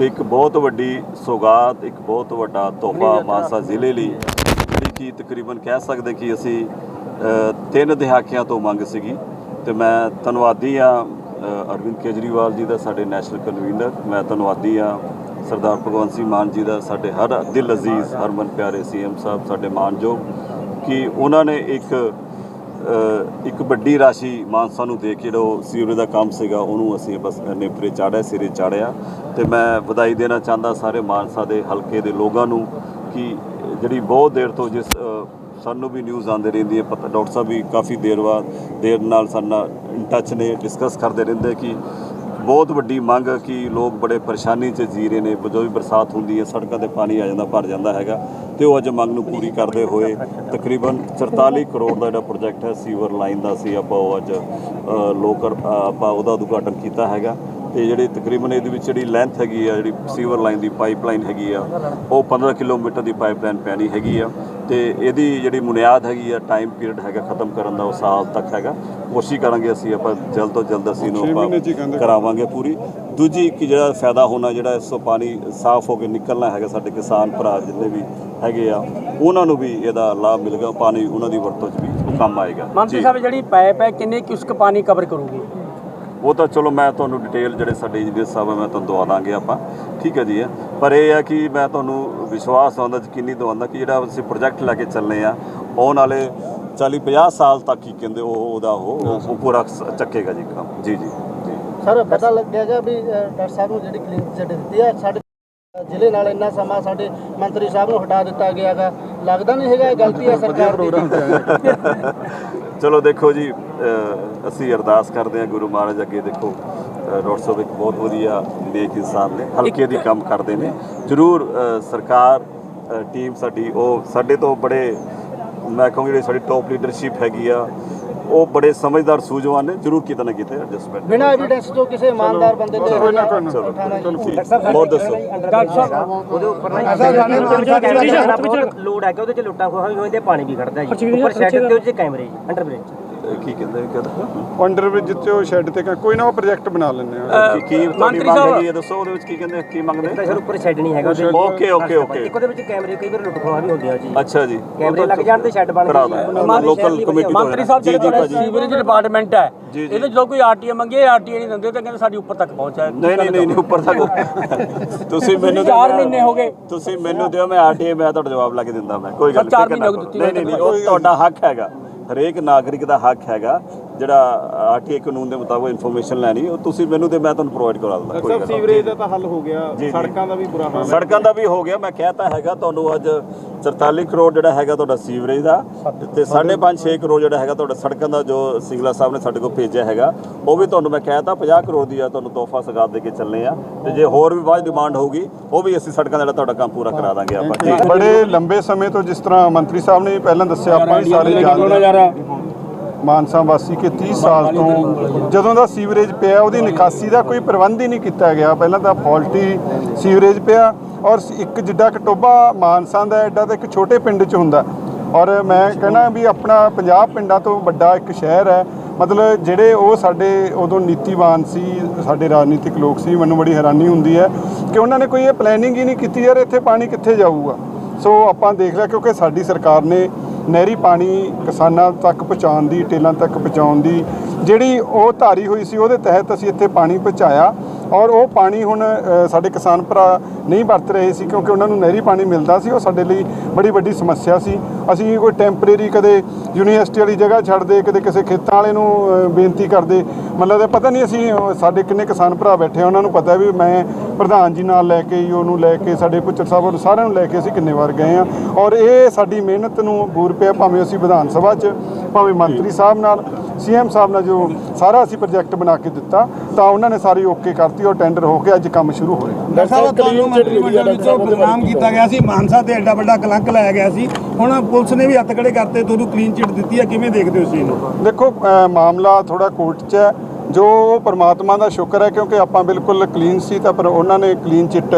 ਇੱਕ ਬਹੁਤ ਵੱਡੀ ਸੌਗਾਤ ਇੱਕ ਬਹੁਤ ਵੱਡਾ ਤੋਹਫਾ ਮਾਨਸਾ ਜ਼ਿਲ੍ਹੇ ਲਈ ਜਿਹੜੀ ਕਿ ਤਕਰੀਬਨ ਕਹਿ ਸਕਦੇ ਕਿ ਅਸੀਂ ਤਿੰਨ ਦਹਾਕਿਆਂ ਤੋਂ ਮੰਗ ਸੀਗੀ। ਤੇ ਮੈਂ ਧੰਨਵਾਦੀ ਆ ਅਰਵਿੰਦ ਕੇਜਰੀਵਾਲ ਜੀ ਦਾ ਸਾਡੇ ਨੈਸ਼ਨਲ ਕਨਵੀਨਰ। ਮੈਂ ਧੰਨਵਾਦੀ ਆ ਸਰਦਾਰ ਭਗਵੰਤ ਸਿੰਘ ਮਾਨ ਜੀ ਦਾ ਸਾਡੇ ਹਰ ਦਿਲ ਅਜ਼ੀਜ਼ ਹਰਮਨ ਪਿਆਰੇ ਸੀਐਮ ਸਾਹਿਬ ਸਾਡੇ ਮਾਨਯੋਗ ਕਿ ਉਹਨਾਂ ਨੇ ਇੱਕ ਇੱਕ ਵੱਡੀ ਰਾਸ਼ੀ ਮਾਨਸਾ ਨੂੰ ਦੇ ਕੇ ਜਿਹੜਾ ਉਹ ਸੀਵਰੇਜ ਦਾ ਕੰਮ ਸੀਗਾ, ਉਹਨੂੰ ਅਸੀਂ ਬਸ ਨੇਪਰੇ ਚਾੜਿਆ ਸਿਰੇ ਚਾੜਿਆ ਤੇ ਮੈਂ ਵਧਾਈ ਦੇਣਾ ਚਾਹੁੰਦਾ ਸਾਰੇ ਮਾਨਸਾ ਦੇ ਹਲਕੇ ਦੇ ਲੋਕਾਂ ਨੂੰ ਕਿ ਜਿਹੜੀ ਬਹੁਤ ਦੇਰ ਤੋਂ ਜਿਸ ਸਾਨੂੰ ਵੀ ਨਿਊਜ਼ ਆਉਂਦੇ ਰਹਿੰਦੀ ਹੈ, ਪਤਾ, ਡਾਕਟਰ ਸਾਹਿਬ ਵੀ ਕਾਫੀ ਦੇਰ ਬਾਅਦ, ਦੇਰ ਨਾਲ ਸਾਡੇ ਨਾਲ ਇਨ ਟੱਚ ਨੇ ਡਿਸਕਸ ਕਰਦੇ ਰਹਿੰਦੇ ਕਿ ਬਹੁਤ ਵੱਡੀ ਮੰਗ ਕਿ ਲੋਕ ਬੜੇ ਪਰੇਸ਼ਾਨੀ 'ਚ ਜੀ ਰਹੇ ਨੇ ਜਦੋਂ ਵੀ ਬਰਸਾਤ ਹੁੰਦੀ ਹੈ ਸੜਕਾਂ ਤੇ ਪਾਣੀ ਆ ਜਾਂਦਾ ਭਰ ਜਾਂਦਾ ਹੈਗਾ ਤੇ ਉਹ ਅੱਜ ਮੰਗ ਨੂੰ ਪੂਰੀ ਕਰਦੇ ਹੋਏ ਤਕਰੀਬਨ 44 ਕਰੋੜ ਦਾ ਜਿਹੜਾ ਪ੍ਰੋਜੈਕਟ ਹੈ ਸੀਵਰ ਲਾਈਨ ਦਾ ਸੀ ਆਪਾਂ ਉਹ ਅੱਜ ਅ, ਲੋਕਰ ਆਪਾਂ ਉਹਦਾ ਉਦਘਾਟਨ ਕੀਤਾ ਹੈਗਾ। ਤੇ ਜਿਹੜੇ ਤਕਰੀਬਨ ਇਹਦੇ ਵਿੱਚ ਜਿਹੜੀ ਲੈਂਥ ਹੈਗੀ ਆ ਜਿਹੜੀ ਸੀਵਰ ਲਾਈਨ ਦੀ ਪਾਈਪਲਾਈਨ ਹੈਗੀ ਆ ਉਹ 15 ਕਿਲੋਮੀਟਰ ਦੀ ਪਾਈਪਲਾਈਨ ਪੈਣੀ ਹੈਗੀ ਆ ਤੇ ਇਹਦੀ ਜਿਹੜੀ ਬੁਨਿਆਦ ਹੈਗੀ ਆ ਟਾਈਮ ਪੀਰੀਅਡ ਹੈਗਾ ਖਤਮ ਕਰਨ ਦਾ ਉਹ ਸਾਲ ਤੱਕ ਹੈਗਾ। ਕੋਸ਼ਿਸ਼ ਕਰਾਂਗੇ ਅਸੀਂ ਆਪਾਂ ਜਲਦ ਤੋਂ ਜਲਦ ਅਸੀਂ ਨੂੰ ਆਪਾਂ ਕਰਾਵਾਂਗੇ ਪੂਰੀ। ਦੂਜੀ ਕਿ ਜਿਹੜਾ ਫਾਇਦਾ ਹੋਣਾ ਜਿਹੜਾ ਇਸ ਤੋਂ ਪਾਣੀ ਸਾਫ਼ ਹੋ ਕੇ ਨਿਕਲਣਾ ਹੈਗਾ ਸਾਡੇ ਕਿਸਾਨ ਭਰਾ ਜਿੰਨੇ ਵੀ ਹੈਗੇ ਆ ਉਹਨਾਂ ਨੂੰ ਵੀ ਇਹਦਾ ਲਾਭ ਮਿਲੇਗਾ ਪਾਣੀ ਉਹਨਾਂ ਦੀ ਵਰਤੋਂ 'ਚ ਵੀ ਕੰਮ ਆਏਗਾ। ਮੰਤਰੀ। ਸਾਹਿਬ ਜਿਹੜੀ ਪਾਈਪ ਹੈ ਕਿੰਨੇ ਕਿਉਸਕ ਪਾਣੀ ਕਵਰ ਕਰੂਗੀ? ਉਹ ਤਾਂ ਚਲੋ ਮੈਂ ਤੁਹਾਨੂੰ ਡਿਟੇਲ ਜਿਹੜੇ ਸਾਡੇ ਇੰਜੀਨੀਅਰ ਸਾਹਿਬ ਮੈਂ ਤੁਹਾਨੂੰ ਦਵਾ ਦਾਂਗੇ ਆਪਾਂ। ਠੀਕ ਹੈ ਜੀ ਪਰ ਇਹ ਹੈ ਕਿ ਮੈਂ ਤੁਹਾਨੂੰ ਵਿਸ਼ਵਾਸ ਆਉਂਦਾ ਯਕੀਨੀ ਦਵਾਉਂਦਾ ਕਿ ਜਿਹੜਾ ਅਸੀਂ ਪ੍ਰੋਜੈਕਟ ਲੈ ਕੇ ਚੱਲਨੇ ਆ ਆਉਣ ਵਾਲੇ 40 50 ਸਾਲ ਤੱਕ ਹੀ ਕਹਿੰਦੇ ਉਹ ਉਹਦਾ ਉਹ ਪੂਰਾ ਚੱਕੇਗਾ ਜੀ ਕੰਮ। ਜੀ ਜੀ। ਜੀ ਸਰ ਪਤਾ ਲੱਗਿਆਗਾ ਵੀ ਅ, ਡਾਕਟਰ ਸਾਹਿਬ ਨੂੰ ਜਿਹੜੀ ਕਲੀਨ ਚਿੱਟ ਦਿੱਤੀ ਹੈ ਸਾਡੇ ਜ਼ਿਲ੍ਹੇ ਨਾਲ ਇੰਨਾ ਸਮਾਂ ਸਾਡੇ ਮੰਤਰੀ ਸਾਹਿਬ ਨੂੰ ਹਟਾ ਦਿੱਤਾ ਗਿਆਗਾ ਲੱਗਦਾ ਨਹੀਂ ਹੈਗਾ ਇਹ ਗਲਤੀ ਹੈ ਸਰਕਾਰ ਦੀ। ਚਲੋ ਦੇਖੋ ਜੀ ਅਸੀਂ ਅਰਦਾਸ ਕਰਦੇ ਹਾਂ ਗੁਰੂ ਮਹਾਰਾਜ ਅੱਗੇ ਦੇਖੋ ਡਾਕਟਰ ਸਾਹਿਬ ਇੱਕ ਬਹੁਤ ਵਧੀਆ ਨੇਕ ਇਨਸਾਨ ਨੇ ਹਲਕੇ ਦੀ ਕੰਮ ਕਰਦੇ ਨੇ। ਜ਼ਰੂਰ ਸਰਕਾਰ ਟੀਮ ਸਾਡੀ ਉਹ ਸਾਡੇ ਤੋਂ ਬੜੇ ਮੈਂ ਕਹਾਂਗਾ ਜਿਹੜੀ ਸਾਡੀ ਟੌਪ ਲੀਡਰਸ਼ਿਪ ਹੈਗੀ ਆ ਉਹ ਬੜੇ ਸਮਝਦਾਰ ਸੂਝਵਾਨ ਨੇ ਜ਼ਰੂਰ ਕਿਤੇ ਨਾ ਕਿਤੇ ਐਡਜਸਟਮੈਂਟ ਬਿਨਾਂ ਐਵੀਡੈਂਸ ਤੋਂ ਕਿਸੇ ਇਮਾਨਦਾਰ ਬੰਦੇ ਤੇ ਚਲੋ ਉਠਾਣਾ ਹੋਰ ਦੱਸੋ। ਡਾਕਟਰ ਸਾਹਿਬ ਉਹਦੇ ਉੱਪਰ ਨਾ ਲੋਡ ਹੈ ਕਿ ਉਹਦੇ ਚ ਲੁੱਟਾਂ ਖੋਹਾਂ ਵੀ ਹੋਏ ਤੇ ਪਾਣੀ ਵੀ ਖੜਦਾ ਜੀ। ਉੱਪਰ ਸ਼ੈੱਡ ਤੇ ਉਹਦੇ ਚ ਕੈਮਰੇ ਜੀ ਅੰਡਰ ਬ੍ਰਿਜ ਕੀ ਕਹਿੰਦੇ ਕਹਿੰਦਾ ਅੰਡਰ ਵਿੱਚ ਜਿੱਤੇ ਉਹ ਸ਼ੈੱਡ ਤੇ ਕ- ਕੋਈ ਨਾ ਉਹ ਪ੍ਰੋਜੈਕਟ ਬਣਾ ਲੈਂਦੇ ਆ ਕੀ ਕੀ ਤੁਹਾਡੀ ਮੰਤਰੀ ਮੰਗ ਸਾਹਿਬ- ਹੈਗੀ ਹੈ ਦੱਸੋ ਉਹਦੇ ਵਿੱਚ ਕੀ ਕਹਿੰਦੇ ਕੀ ਮੰਗਦੇ ਤਾਂ ਸਰ ਉੱਪਰ ਸ਼ੈੱਡ ਨਹੀਂ ਹੈਗਾ ਉਹਦੇ ਓਕੇ ਓਕੇ ਓਕੇ ਇੱਕ ਉਹਦੇ ਵਿੱਚ ਕੈਮਰੇ ਕਈ ਵਾਰ ਲੁੱਟ ਖੋਹਾਂ ਵੀ ਹੁੰਦੀਆਂ ਜੀ। ਅੱਛਾ ਜੀ। ਕੈਮਰੇ ਲੱਗ ਜਾਣ ਤੇ ਸ਼ੈੱਡ ਬਣ ਕਰਾ ਜਾਂਦੀ ਦਾਂ ਲੋਕਲ ਕਮੇਟੀ ਮੰਤਰੀ ਸਾਹਿਬ ਜੀ ਜੀ ਜਿਹੜੇ ਭਾਜੀ ਸੀਵਰੇਜ ਡਿਪਾਰਟਮੈਂਟ ਹੈ ਜੀ, ਜੀ। ਇਹਦੇ ਜਦੋਂ ਕੋਈ ਆਰਟੀਏ ਮੰਗੇ ਆਰਟੀਏ ਨਹੀਂ ਦਿੰਦੇ ਤਾਂ ਕਹਿੰਦੇ ਸਾਡੀ ਉੱਪਰ ਤੱਕ ਪਹੁੰਚਾ ਨਹੀਂ ਨਹੀਂ ਨਹੀਂ ਨਹੀਂ, ਉੱਪਰ ਤੱਕ। ਤੁਸੀਂ ਮੈਨੂੰ ਮਹੀਨੇ ਹੋ ਗਏ। ਤੁਸੀਂ ਮੈਨੂੰ ਦਿਓ ਮੈਂ ਆਰਟੀਏ ਮੈਂ ਤੁਹਾਡਾ ਜਵਾਬ ਲਾ ਕੇ ਦਿੰਦਾ ਮੈਂ ਕੋਈ ਗੱਲ ਨਹੀਂ ਨਹੀਂ ਨਹੀਂ ਉਹ ਤੁਹਾਡਾ ਹੱਕ ਹੈਗਾ। ਹਰੇਕ ਨਾਗਰਿਕ ਦਾ ਹੱਕ ਹੈਗਾ। ਜਿਹੜਾ ਆਰਟੀਏ ਕਾਨੂੰਨ ਦੇ ਮੁਤਾਬਕ ਇਨਫੋਰਮੇਸ਼ਨ ਲੈਣੀ ਉਹ ਤੁਸੀਂ ਮੈਨੂੰ ਤੇ ਮੈਂ ਤੁਹਾਨੂੰ ਪ੍ਰੋਵਾਈਡ ਕਰਾ ਦਿੰਦਾ ਕੋਈ ਗੱਲ ਨਹੀਂ। ਸੀਵਰੇਜ ਦਾ ਤਾਂ ਹੱਲ ਹੋ ਗਿਆ। ਸੜਕਾਂ ਦਾ ਵੀ ਬੁਰਾ ਹਾਲ ਸੜਕਾਂ ਦਾ ਵੀ ਹੋ ਗਿਆ ਮੈਂ ਕਹਿਤਾ ਹੈਗਾ ਤੁਹਾਨੂੰ ਅੱਜ 44 ਕਰੋੜ ਜਿਹੜਾ ਹੈਗਾ ਤੁਹਾਡਾ ਸੀਵਰੇਜ ਦਾ ਤੇ 5.5 6 ਕਰੋੜ ਜਿਹੜਾ ਹੈਗਾ ਤੁਹਾਡਾ ਸੜਕਾਂ ਦਾ ਜੋ ਸਿੰਗਲਾ ਸਾਹਿਬ ਨੇ ਸਾਡੇ ਕੋਲ ਭੇਜਿਆ ਹੈਗਾ ਉਹ ਵੀ ਤੁਹਾਨੂੰ ਮੈਂ ਕਹਿਤਾ 50 ਕਰੋੜ ਦੀ ਆ ਤੁਹਾਨੂੰ ਤੋਹਫਾ ਸਗਾਤ ਦੇ ਕੇ ਚੱਲਨੇ ਆ ਤੇ ਜੇ ਹੋਰ ਵੀ ਬਾਅਦ ਡਿਮਾਂਡ ਹੋਊਗੀ ਉਹ ਵੀ ਅਸੀਂ ਸੜਕਾਂ ਦਾ ਜਿਹੜਾ ਤੁਹਾਡਾ ਕੰਮ ਪੂਰਾ ਕਰਾ ਦਾਂਗੇ ਆਪਾਂ ਬੜੇ ਲੰਬੇ ਸਮੇਂ ਤੋਂ ਜਿਸ ਤਰ੍ਹਾਂ ਮੰਤਰੀ ਸਾਹਿਬ ਨੇ ਪਹਿਲਾਂ ਦੱਸਿਆ ਆਪਾਂ ਵੀ ਸਾਰੇ ਜਾਣਦੇ ਹਾਂ। ਮਾਨਸਾ ਵਾਸੀ ਕਿ 30 ਸਾਲ ਤੋਂ ਜਦੋਂ ਦਾ ਸੀਵਰੇਜ ਪਿਆ ਉਹਦੀ ਨਿਕਾਸੀ ਦਾ ਕੋਈ ਪ੍ਰਬੰਧ ਹੀ ਨਹੀਂ ਕੀਤਾ ਗਿਆ। ਪਹਿਲਾਂ ਤਾਂ ਫਾਲਟੀ ਸੀਵਰੇਜ ਪਿਆ ਔਰ ਇੱਕ ਜਿੱਡਾ ਕਿ ਟੋਬਾ ਮਾਨਸਾ ਦਾ ਐਡਾ ਤਾਂ ਇੱਕ ਛੋਟੇ ਪਿੰਡ 'ਚ ਹੁੰਦਾ। ਔਰ ਮੈਂ ਕਹਿਣਾ ਵੀ ਆਪਣਾ 50 ਪਿੰਡਾਂ ਤੋਂ ਵੱਡਾ ਇੱਕ ਸ਼ਹਿਰ ਹੈ। ਮਤਲਬ ਜਿਹੜੇ ਉਹ ਸਾਡੇ ਉਦੋਂ ਨੀਤੀਵਾਨ ਸੀ ਸਾਡੇ ਰਾਜਨੀਤਿਕ ਲੋਕ ਸੀ ਮੈਨੂੰ ਬੜੀ ਹੈਰਾਨੀ ਹੁੰਦੀ ਹੈ ਕਿ ਉਹਨਾਂ ਨੇ ਕੋਈ ਇਹ ਪਲੈਨਿੰਗ ਹੀ ਨਹੀਂ ਕੀਤੀ ਯਾਰ ਇੱਥੇ ਪਾਣੀ ਕਿੱਥੇ ਜਾਊਗਾ? ਸੋ ਆਪਾਂ ਦੇਖ ਲਿਆ ਕਿਉਂਕਿ ਸਾਡੀ ਸਰਕਾਰ ਨੇ ਨਹਿਰੀ ਪਾਣੀ ਕਿਸਾਨਾਂ ਤੱਕ ਪਹੁੰਚਾਉਣ ਦੀ ਟੇਲਾਂ ਤੱਕ ਪਹੁੰਚਾਉਣ ਦੀ ਜਿਹੜੀ ਉਹ ਧਾਰੀ ਹੋਈ ਸੀ ਉਹਦੇ ਤਹਿਤ ਅਸੀਂ ਇੱਥੇ ਪਾਣੀ ਪਹੁੰਚਾਇਆ ਔਰ ਉਹ ਪਾਣੀ ਹੁਣ ਸਾਡੇ ਕਿਸਾਨ ਭਰਾ ਨਹੀਂ ਵਰਤ ਰਹੇ ਸੀ ਕਿਉਂਕਿ ਉਹਨਾਂ ਨੂੰ ਨਹਿਰੀ ਪਾਣੀ ਮਿਲਦਾ ਸੀ ਉਹ ਸਾਡੇ ਲਈ ਬੜੀ ਵੱਡੀ ਸਮੱਸਿਆ ਸੀ। ਅਸੀਂ ਕੋਈ ਟੈਂਪਰੇਰੀ ਕਦੇ ਯੂਨੀਵਰਸਿਟੀ ਵਾਲੀ ਜਗ੍ਹਾ ਛੱਡਦੇ ਕਦੇ ਕਿਸੇ ਖੇਤਾਂ ਵਾਲੇ ਨੂੰ ਬੇਨਤੀ ਕਰਦੇ। ਮਤਲਬ ਇਹ ਪਤਾ ਨਹੀਂ ਅਸੀਂ ਸਾਡੇ ਕਿੰਨੇ ਕਿਸਾਨ ਭਰਾ ਬੈਠੇ ਉਹਨਾਂ ਨੂੰ ਪਤਾ ਵੀ ਮੈਂ ਪ੍ਰਧਾਨ ਜੀ ਨਾਲ ਲੈ ਕੇ ਉਹਨੂੰ ਲੈ ਕੇ ਸਾਡੇ ਪੁੱਤਰ ਸਾਹਿਬ ਔਰ ਸਾਰਿਆਂ ਨੂੰ ਲੈ ਕੇ ਅਸੀਂ ਕਿੰਨੇ ਵਾਰ ਗਏ ਆ। ਔਰ ਇਹ ਸਾਡੀ ਮਿਹਨਤ ਨੂੰ ਬੂਰ ਪਿਆ ਭਾਵੇਂ ਅਸੀਂ ਵਿਧਾਨ ਸਭਾ 'ਚ ਭਾਵੇਂ ਮੰਤਰੀ ਸਾਹਿਬ ਨਾਲ। ਸੀਐਮ ਸਾਹਿਬ ਨਾਲ ਜੋ ਸਾਰਾ ਅਸੀਂ ਪ੍ਰੋਜੈਕਟ ਬਣਾ ਕੇ ਦਿੱਤਾ ਤਾਂ ਉਹਨਾਂ ਨੇ ਸਾਰੀ ਓਕੇ ਕਰਤੀ ਔਰ ਟੈਂਡਰ ਹੋ ਕੇ ਅੱਜ ਕੰਮ ਸ਼ੁਰੂ ਹੋ ਰਿਹਾ ਡਾਕਟਰ ਸਾਹਿਬ ਤੁਹਾਨੂੰ ਮੰਤਰੀ ਮੰਡਲ ਵਿੱਚੋਂ ਬਦਨਾਮ ਕੀਤਾ ਗਿਆ ਸੀ ਮਾਨਸਾ ਤੇ ਐਡਾ ਵੱਡਾ ਕਲੰਕ ਲਾਇਆ ਗਿਆ ਸੀ। ਹੁਣ ਪੁਲਿਸ ਨੇ ਵੀ ਹੱਥ ਖੜੇ ਕਰਤੇ ਤੁਹਾਨੂੰ ਕਲੀਨ ਚਿੱਟ ਦਿੱਤੀ ਹੈ ਕਿਵੇਂ ਦੇਖਦੇ ਹੋ ਇਸ ਚੀਜ਼ ਨੂੰ? ਦੇਖੋ ਮਾਮਲਾ ਥੋੜਾ ਕੋਰਟ 'ਚ ਹੈ। ਜੋ ਪਰਮਾਤਮਾ ਦਾ ਸ਼ੁਕਰ ਹੈ ਕਿਉਂਕਿ ਆਪਾਂ ਬਿਲਕੁਲ ਕਲੀਨ ਸੀ ਤਾਂ ਪਰ ਉਹਨਾਂ ਨੇ ਕਲੀਨ ਚਿੱਟ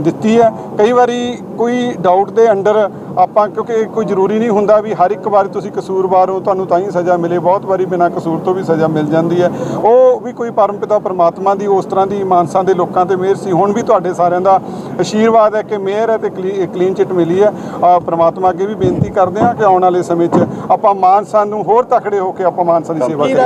ਦਿੱਤੀ ਹੈ। ਕਈ ਵਾਰੀ ਕੋਈ ਡਾਊਟ ਦੇ ਅੰਡਰ ਆਪਾਂ ਕਿਉਂਕਿ ਕੋਈ ਜ਼ਰੂਰੀ ਨਹੀਂ ਹੁੰਦਾ ਵੀ ਹਰ ਇੱਕ ਵਾਰ ਤੁਸੀਂ ਕਸੂਰਵਾਰ ਹੋ ਤੁਹਾਨੂੰ ਤਾਂ ਹੀ ਸਜ਼ਾ ਮਿਲੇ। ਬਹੁਤ ਵਾਰੀ ਬਿਨਾਂ ਕਸੂਰ ਤੋਂ ਵੀ ਸਜ਼ਾ ਮਿਲ ਜਾਂਦੀ ਹੈ। ਉਹ ਵੀ ਕੋਈ ਪਰਮਪਿਤਾ ਪਰਮਾਤਮਾ ਦੀ ਉਸ ਤਰ੍ਹਾਂ ਦੀ ਮਾਨਸਾ ਦੇ ਲੋਕਾਂ ਤੇ ਮਿਹਰ ਸੀ। ਹੁਣ ਵੀ ਤੁਹਾਡੇ ਸਾਰਿਆਂ ਦਾ ਆਸ਼ੀਰਵਾਦ ਹੈ ਕਿ ਮਿਹਰ ਹੈ ਤੇ ਕਲੀਨ ਚਿੱਟ ਮਿਲੀ ਹੈ। ਪ੍ਰਮਾਤਮਾ ਅੱਗੇ ਵੀ ਬੇਨਤੀ ਕਰਦੇ ਹਾਂ ਕਿ ਆਉਣ ਵਾਲੇ ਸਮੇਂ 'ਚ ਆਪਾਂ ਮਾਨਸਾ ਨੂੰ ਹੋਰ ਤਕੜੇ ਹੋ ਕੇ ਆਪਾਂ ਮਾਨਸਾ ਦੀ ਸੇਵਾ ਕਰੀਏ।